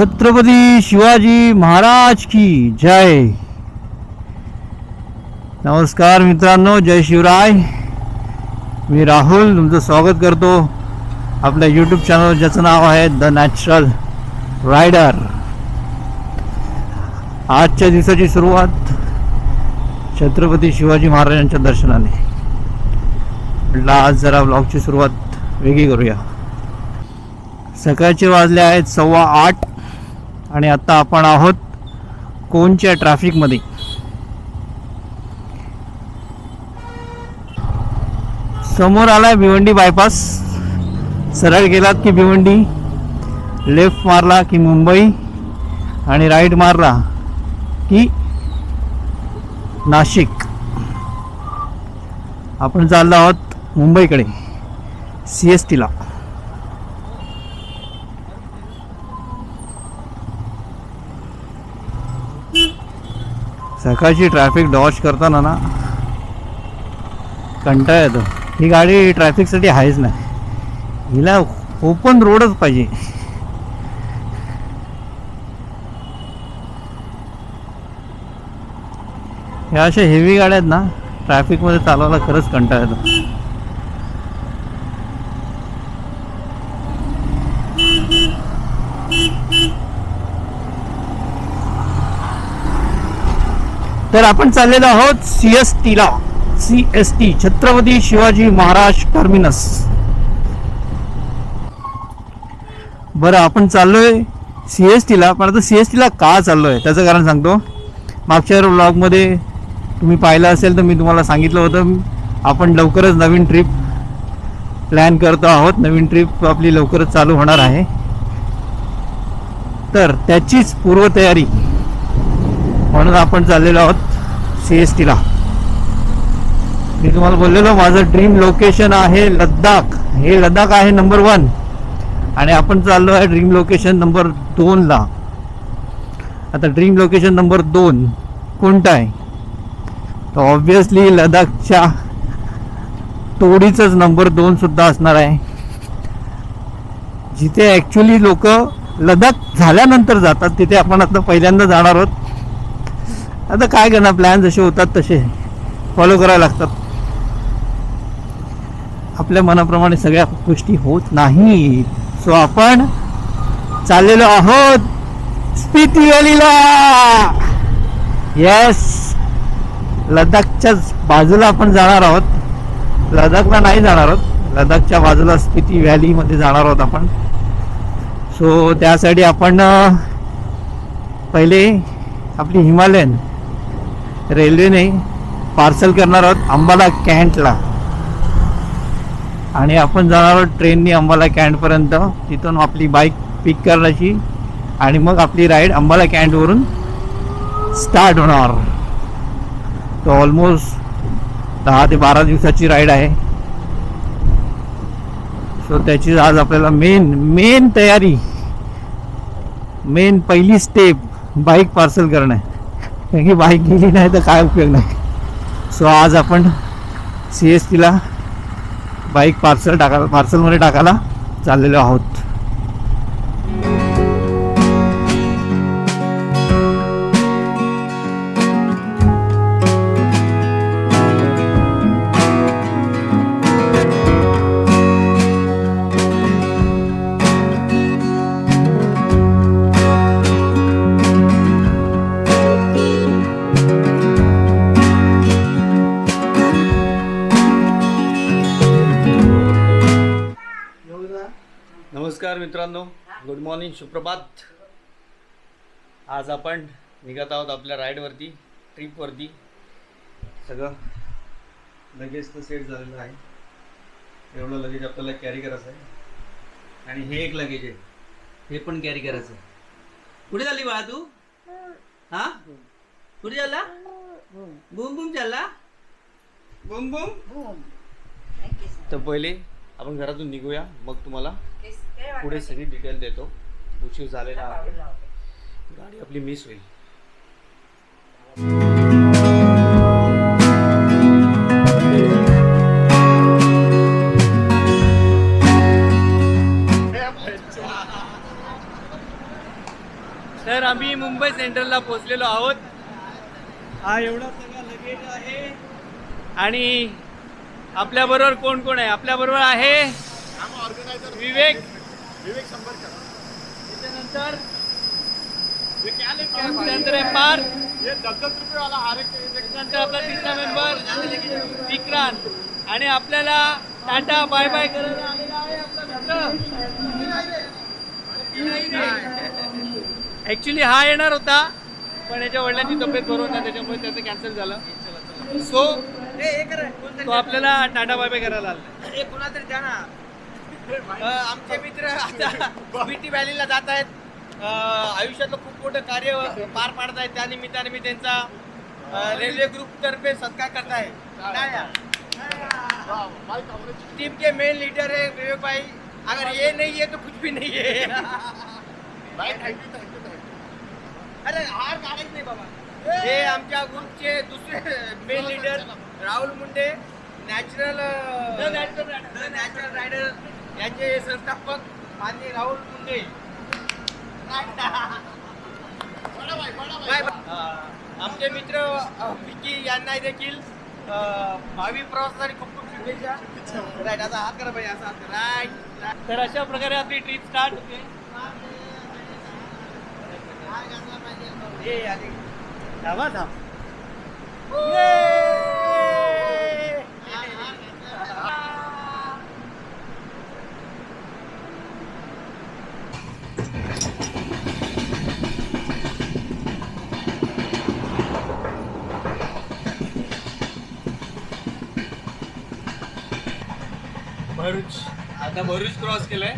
छत्रपती शिवाजी महाराज की जय। नमस्कार मित्रांनो जय शिवराय। मी राहुल तुमचं स्वागत करतो आपल्या यूट्यूब चॅनल ज्याचं नाव आहे द नॅचरल रायडर आजच्या दिवसाची सुरुवात छत्रपती शिवाजी महाराजांच्या दर्शनाने. म्हटलं आज जरा ब्लॉगची सुरुवात वेगळी करूया. सकाळचे वाजले आहेत सव्वा आठ. आणि आता आपण आहोत कोणच्या ट्रॅफिकमध्ये समोर आलाय भिवंडी बायपास सरळ गेलात की भिवंडी? लेफ्ट मारला की मुंबई? आणि राईट मारला की नाशिक? आपण चाललो आहोत मुंबईकडे सी एस टीला सकाळची ट्रॅफिक डॉश करताना ना कंटाळा येतो. ही गाडी ट्रॅफिकसाठी आहेच नाही. हिला ओपन रोडच पाहिजे. ह्या अशा हेवी गाड्या आहेत ना ट्रॅफिकमध्ये चालवायला खरंच कंटाळा येतो. तर आपण चाललेलो आहोत सी एस टीला C S T Chhatrapati Shivaji Maharaj Terminus. बरं आपण चाललोय सी एस टीला पण आता सी एस टीला का चाललोय? त्याचं कारण सांगतो. मागच्या ब्लॉगमध्ये तुम्ही पाहिलं असेल तर मी तुम्हाला सांगितलं होतं. आपण लवकरच नवीन ट्रिप प्लॅन करतो आहोत. नवीन ट्रिप आपली लवकरच चालू होणार आहे. तर त्याचीच पूर्वतयारी. म्हणून आपण चाललेलो आहोत सी एस टीला. मी तुम्हाला बोललेलो माझं ड्रीम लोकेशन आहे लद्दाख. हे लद्दाख आहे नंबर वन आणि आपण चाललो आहे ड्रीम लोकेशन नंबर दोनला आता ड्रीम लोकेशन नंबर दोन कोणतं आहे? तर ऑब्वियसली लडाखच्या तोडीचंच नंबर दोन सुद्धा असणार आहे. जिथे ॲक्च्युली लोक लडाख झाल्यानंतर जातात तिथे आपण आता पहिल्यांदा जाणार आहोत. आता काय करणार? प्लॅन जसे होतात तसे फॉलो करायला लागतात. आपल्या मनाप्रमाणे सगळ्या गोष्टी होत नाही सो आपण चाललेलो आहोत स्पिती व्हॅलीला येस लडाखच्याच बाजूला आपण जाणार आहोत. लडाखला नाही जाणार आहोत. लडाखच्या बाजूला स्पिती व्हॅलीमध्ये जाणार आहोत आपण. सो त्यासाठी आपण पहिले आपली हिमालयन रेल्वेने पार्सल करणार आहोत अंबाला कॅन्टला आणि आपण जाणार आहोत ट्रेननी अंबाला कॅन्टपर्यंत तिथून आपली बाईक पिक करण्याची. आणि मग आपली राईड अंबाला कॅन्टवरून स्टार्ट होणार. तो ऑलमोस्ट दहा ते बारा दिवसाची राईड आहे. सो त्याची आज आपल्याला मेन मेन तयारी. मेन पहिली स्टेप बाईक पार्सल करणं. आहे की बाईक गेली नाही तर काय उपयोग नाही. सो आज आपण सी एस टीला बाईक पार्सल टाकायला पार्सलमध्ये टाकायला चाललेलो आहोत. मित्रांनो गुड मॉर्निंग सुप्रभात. आज आपण निघत आहोत आपल्या राईडवरती ट्रिपवरती. सगळं लगेज तर सेट झालेलं आहे. एवढं लगेज आपल्याला कॅरी करायचं आहे. आणि हे एक लगेज आहे. हे पण कॅरी करायचं आहे. कुठे चालली बा तू? हा? कुठे चालला? बुम बुम चालला? बुम बुम? तर पहिले आपण घरातून निघूया मग तुम्हाला पुढे सगळी डिटेल देतो. उशीर झालेला आहे. गाडी आपली मिस होईल. मुंबई सेंट्रलला पोहोचलेलो आहोत. हा एवढा सगळा लगेज आहे. आणि आपल्याबरोबर कोण कोण आहे? आपल्याबरोबर आहे विवेक विवेक संपर्क त्याच्यानंतर पार दस दस हर आपला तिसरा मेंबर विक्रांत. आणि आपल्याला टाटा बाय बाय करायला आलेला आहे आपला मित्र. ऍक्च्युली हा येणार होता पण याच्या वडिलांची तब्येत बरोबर नाही त्याच्यामुळे त्याचं कॅन्सल झालं. सो तो आपल्याला टाटा बाय बाय करायला आला. कुणातरी द्या ना. आमचे मित्र आता बीटी व्हॅलीला जात आहेत. आयुष्यातलं खूप मोठं कार्य पार पाडत आहेत त्या निमित्ताने मी त्यांचा रेल्वे ग्रुप तर्फे सत्कार करत आहे टीम के मेन लीडर है विवेक भाई. अगर ये नहीं है तो कुछ भी नहीं है. अरे हार काढायच नाही बाबा. हे आमच्या ग्रुपचे दुसरे main leader Rahul Munde Natural Natural Rider यांचे संस्थापक माननीय राहुल मुंडे. आमचे मित्र विकी यांना देखील भावी प्रवासासाठी खूप खूप शुभेच्छा. राईट आता हात करा पाहिजे असा राईट तर अशा प्रकारे आपली ट्रिप स्टार्ट होते. हे आले. थांबा थांब. भरूच. आता भरूच क्रॉस केलंय.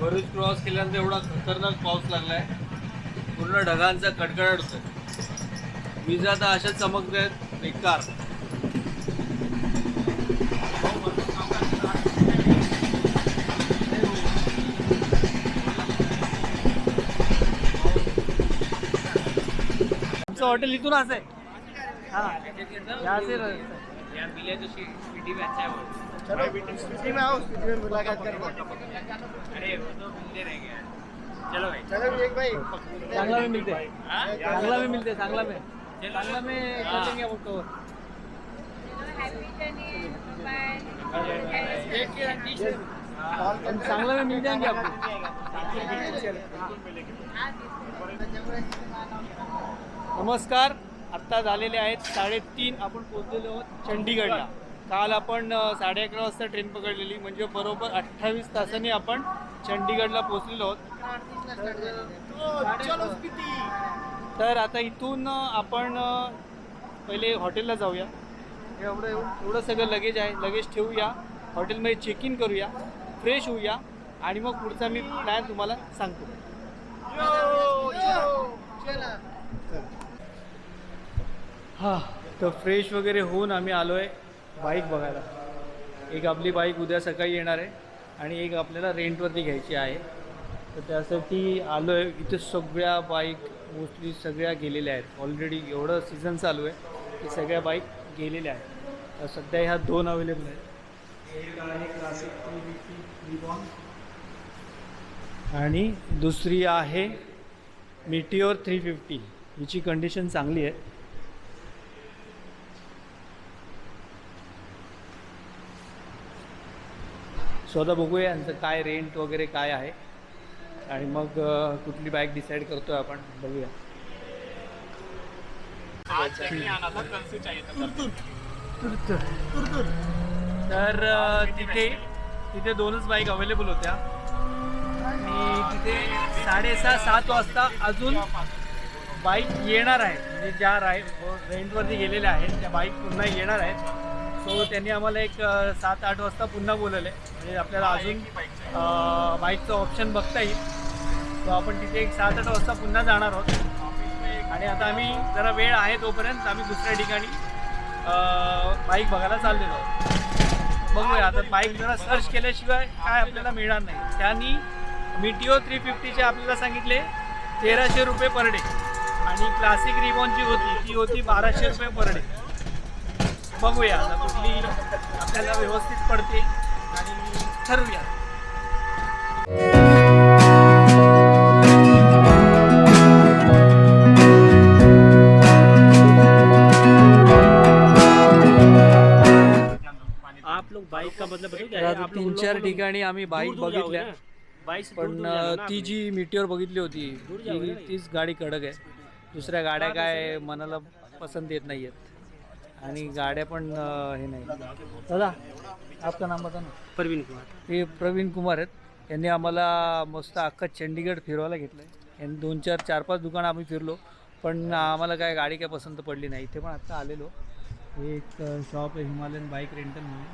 भरूच क्रॉस केल्यानंतर एवढा खतरनाक पाऊस लागलाय. पूर्ण ढगांचा कडकडाट होतोय. विजा आता अशाच चमकत आहेत बेकार. आमचं हॉटेल इथून असं आहे. हा. से रास्ता चलो सिटी में आओ सिटी में मुलाकात करो अरे तो मिलने रह करना चलो भाई चलो विवेक भाई सांगला में मिलते हैं सांगला में मिलते हैं सांगला में सांगला में कर लेंगे आपको कवर हम सांगला में मिल जाएंगे आपको नमस्कार. आत्ता झालेले आहेत साडेतीन. आपण पोहोचलेलो आहोत चंडीगडला. काल आपण साडे अकरा वाजता ट्रेन पकडलेली म्हणजे बरोबर अठ्ठावीस तासांनी आपण चंडीगडला पोहोचलेलो आहोत. तर आता इथून आपण पहिले हॉटेलला जाऊया. एवढं एवढं एवढं सगळं लगेज आहे. लगेज ठेवूया. हॉटेलमध्ये चेक इन करूया. फ्रेश होऊया. आणि मग पुढचा मी प्लॅन तुम्हाला सांगतो. हां तर फ्रेश वगैरे होऊन आम्ही आलो आहे बाईक बघायला. एक आपली बाईक उद्या सकाळी येणार आहे आणि एक आपल्याला रेंटवरती घ्यायची आहे. तर त्यासाठी आलो आहे इथे सगळ्या बाईक मोस्टली सगळ्या गेलेल्या आहेत. ऑलरेडी एवढं सीझन चालू आहे की सगळ्या बाईक गेलेल्या आहेत. तर सध्या ह्या दोन अवेलेबल आहेत. आणि दुसरी आहे मिटिओर थ्री फिफ्टी हिची कंडिशन चांगली आहे. स्वतः बघूया यांचं काय रेंट वगैरे काय आहे. आणि मग कुठली बाईक डिसाईड करतोय आपण बघूया. तर तिथे तिथे दोनच बाईक अवेलेबल होत्या. आणि तिथे साडेसहा सात वाजता अजून बाईक येणार आहे. म्हणजे ज्या राय रेंटवरती गेलेल्या आहेत त्या बाईक पुन्हा येणार आहेत. सो त्यांनी आम्हाला एक सात आठ वाजता पुन्हा बोलवले. म्हणजे आपल्याला अजून बाईकचं ऑप्शन बघता येईल. सो आपण तिथे एक सात आठ वाजता पुन्हा जाणार आहोत. आणि आता आम्ही जरा वेळ आहे तोपर्यंत आम्ही दुसऱ्या ठिकाणी बाईक बघायला चाललेलो आहोत. बघूया आता बाईक जरा सर्च केल्याशिवाय काय आपल्याला मिळणार नाही. त्यांनी मिटिओ थ्री फिफ्टीचे आपल्याला सांगितले तेराशे रुपये पर डे. आणि क्लासिक रिबॉनची होती ती होती बाराशे रुपये पर डे. बघूया कुठली आपल्याला व्यवस्थित पडते आणि ठरवूया. आप बाईक का मतलब बदल तीन चार ठिकाणी आम्ही बाईक बघितल्या. पण ती जी मिटीवर बघितली होती तीच गाडी कडक आहे. दुसऱ्या गाड्या काय मनाला पसंत येत नाहीयेत. आणि गाड्या पण अ, हे नाही. दादा आपका नाम बता ना परवीन कुमार. हे प्रवीण कुमार आहेत. यांनी आम्हाला मस्त अख्खा चंडीगड फिरवायला घेतलं आहे यांनी दोन चार चार पाच दुकानं आम्ही फिरलो. पण आम्हाला काय गाडी काय पसंत पडली नाही. इथे पण आत्ता आलेलो. हे एक शॉप आहे हिमालयन बाईक रेंटल म्हणून.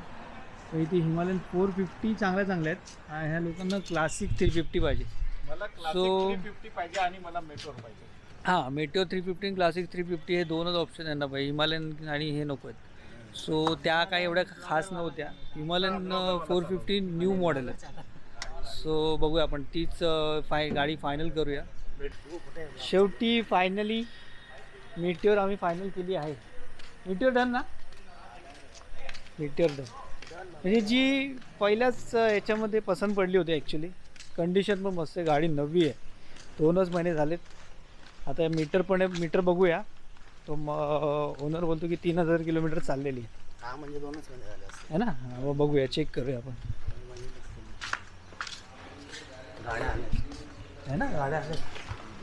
तर इथे हिमालयन फोर फिफ्टी चांगल्या चांगल्या आहेत. आणि ह्या लोकांना क्लासिक थ्री फिफ्टी पाहिजे. मला So- क्लासिक फिफ्टी पाहिजे आणि मला मेट्रोर पाहिजे. हां Meteor three fifty Classic three fifty हे दोनच ऑप्शन यांना पाहिजे हिमालयन आणि हे नको आहेत. सो त्या काही एवढ्या खास नव्हत्या. Himalayan four fifty new model आहे. सो बघूया आपण. तीच फाय गाडी फायनल करूया. शेवटी फायनली मिटिओर आम्ही फायनल केली आहे. मिटिओर डन ना? मिटिओर डन म्हणजे जी पहिल्याच याच्यामध्ये पसंत पडली होती ॲक्च्युली कंडिशन पण मस्त आहे. गाडी नवी आहे. दोनच महिने झालेत. आता मीटर पण आहे मीटर बघूया. तो ओनर बोलतो की तीन हजार किलोमीटर चाललेली आहे. हा म्हणजे दोनच महिने झाले असते है ना? हा, मग बघूया चेक करूया आपण. गाड्या आल्या. है ना? गाड्या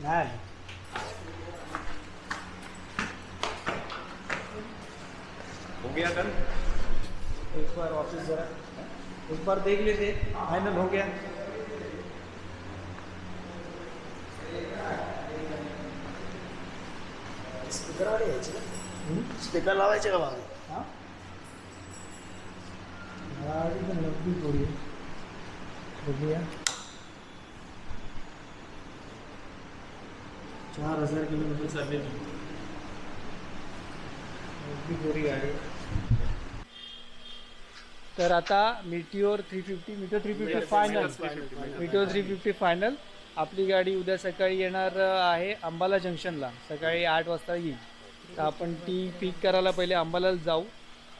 नाही. हो डन एक बार ऑफिस जरा. एक बार देख लेते. फाइनल हो गया. स्पीकर वाले यायचे ना स्पीकर लावायचे का मागे? हाँ? थोड़ी बघूया. चार हजार किलोमीटर चाललेली गाडी. तर आता Meteor three fifty Meteor three fifty final Meteor three fifty final आपली गाडी उद्या सकाळी येणार आहे अंबाला जंक्शनला सकाळी आठ वाजता येईल. तर आपण ती पिक करायला पहिले अंबालाच जाऊ.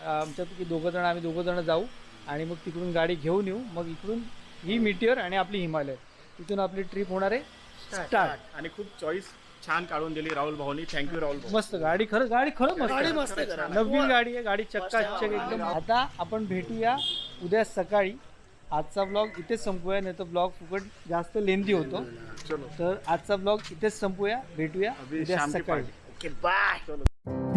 आमच्यापैकी दोघं जण आम्ही दोघं जण जाऊ. आणि मग तिकडून गाडी घेऊन येऊ. मग इकडून ही मिटिओर आणि आपली हिमालय. तिथून आपली ट्रिप होणार आहे. स्टार्ट आणि खूप चॉईस छान काढून दिली राहुल भाऊनी. थँक्यू राहुल मस्त. गाडी खरं गाडी खरं मस्त. मस्त. नवीन गाडी आहे. गाडी चक्काचक एकदम. आता आपण भेटूया उद्या सकाळी. आजचा ब्लॉग इथेच संपूया नाही तर ब्लॉग फुकट जास्त लेंदी होतो. चलो. तर आजचा ब्लॉग इथेच संपूया. भेटूया उद्या सकाळी. पार्टी ओके बाय चलो